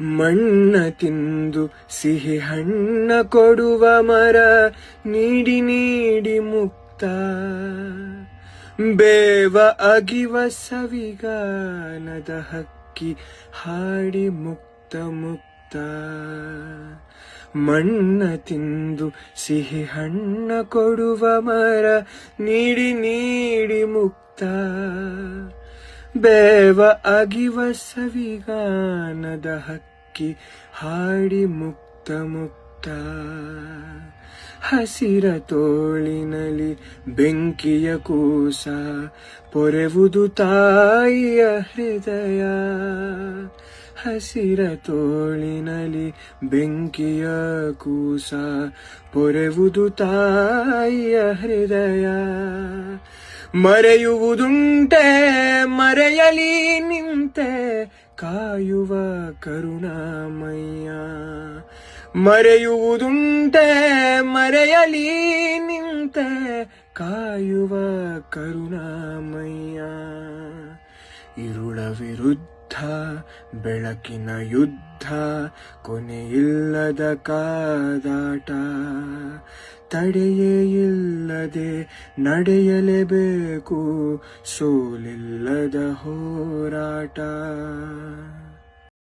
ಮಣ್ಣ ತಿಂದು ಸಿಹಿ ಹಣ್ಣ ಕೊಡುವ ಮರ ನೀಡಿ ನೀಡಿ ಮುಕ್ತ. ಬೇವ ಅಗಿವ ಸವಿಗಾನದ ಹಕ್ಕಿ ಹಾಡಿ ಮುಕ್ತ ಮುಕ್ತ. ಮಣ್ಣ ತಿಂದು ಸಿಹಿ ಹಣ್ಣ ಕೊಡುವ ಮರ ನೀಡಿ ನೀಡಿ ಮುಕ್ತ. ಬೇವ ಅಗಿವ ಸವಿಗಾನದ ಹಕ್ಕಿ ಹಾಡಿ ಮುಕ್ತ ಮುಕ್ತ. ಹಸಿರ ತೋಳಿನಲ್ಲಿ ಬೆಂಕಿಯ ಕೂಸ ಪೊರೆವುದು ತಾಯಿಯ ಹೃದಯ. ಹಸಿರ ತೋಳಿನಲ್ಲಿ ಬೆಂಕಿಯ ಕೂಸ ಪೊರೆವುದು ತಾಯಿಯ ಹೃದಯ. ಮರೆಯುವುದುಂಟೆ ಮರೆಯಲಿ ನಿಂತೆ ಕಾಯುವ ಕರುಣಾಮಯ್ಯ. ಮರೆಯುವುದುಂಟೆ ಮರೆಯಲಿ ನಿಂತೆ ಕಾಯುವ ಕರುಣಾಮಯ್ಯ. ಇರುಳ ವಿರುದ್ಧ ಬೆಳಕಿನ ಯುದ್ಧ ಕೊನೆಯಿಲ್ಲದ ಕಾದಾಟ. ತಡೆಯೇ ಇಲ್ಲದೆ ನಡೆಯಲೇಬೇಕು ಸೋಲಿಲ್ಲದ ಹೋರಾಟ.